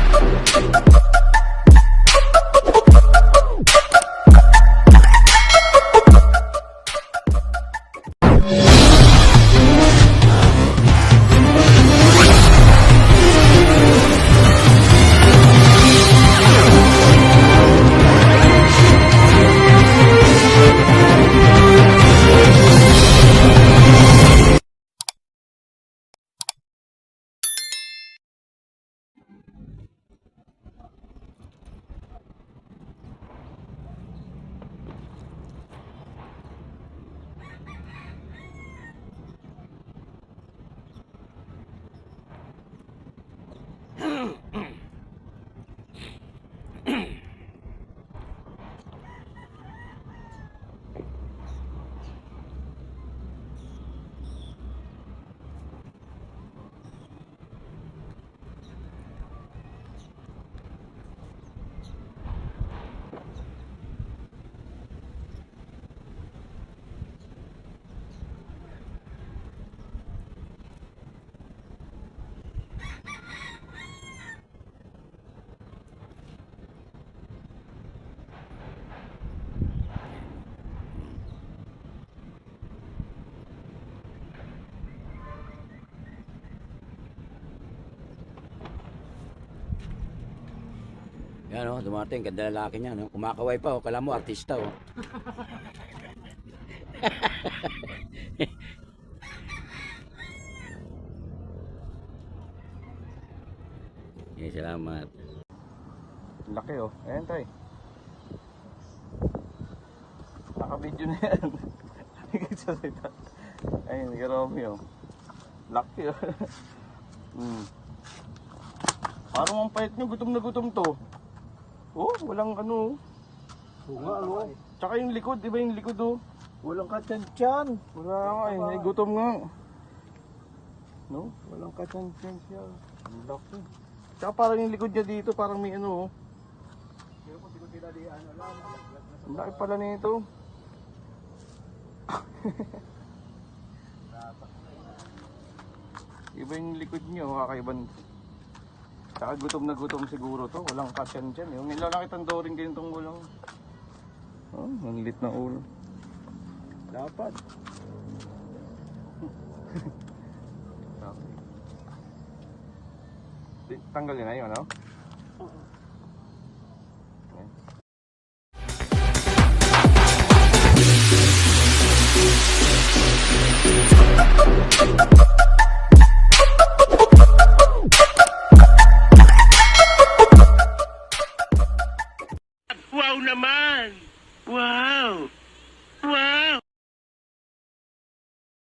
Oh, oh, oh, oh, oh. Hmm. Yan o, dumating. Ganda lalaki niya. No? Kumakaway pa. Oh. Kala mo, artista. Oh. Okay, salamat. Laki oh. Ayan tay. Naka-video na yan. Ayun, si Romeo. Laki oh. hmm. Parang ang payat nyo, gutom na gutom to. Oh, walang ano. Oo nga, ano? Tsaka yung likod, di ba yung likod oh? Walang katsansyan. Wala nga eh, may gutom nga. No? Walang katsansyan siya. Ang laki. Tsaka parang yung likod niya dito, parang may ano oh. Ang laki pala nito. Iba yung likod niyo, kakaiban. Tsaka gutom na gutom siguro to. Walang kasyan dyan. Yung nilalaki tandoring din itong ulang. Oh, ang lit na ulo. Dapat. Tanggalin na yun, ano? Wow naman! Wow! Wow!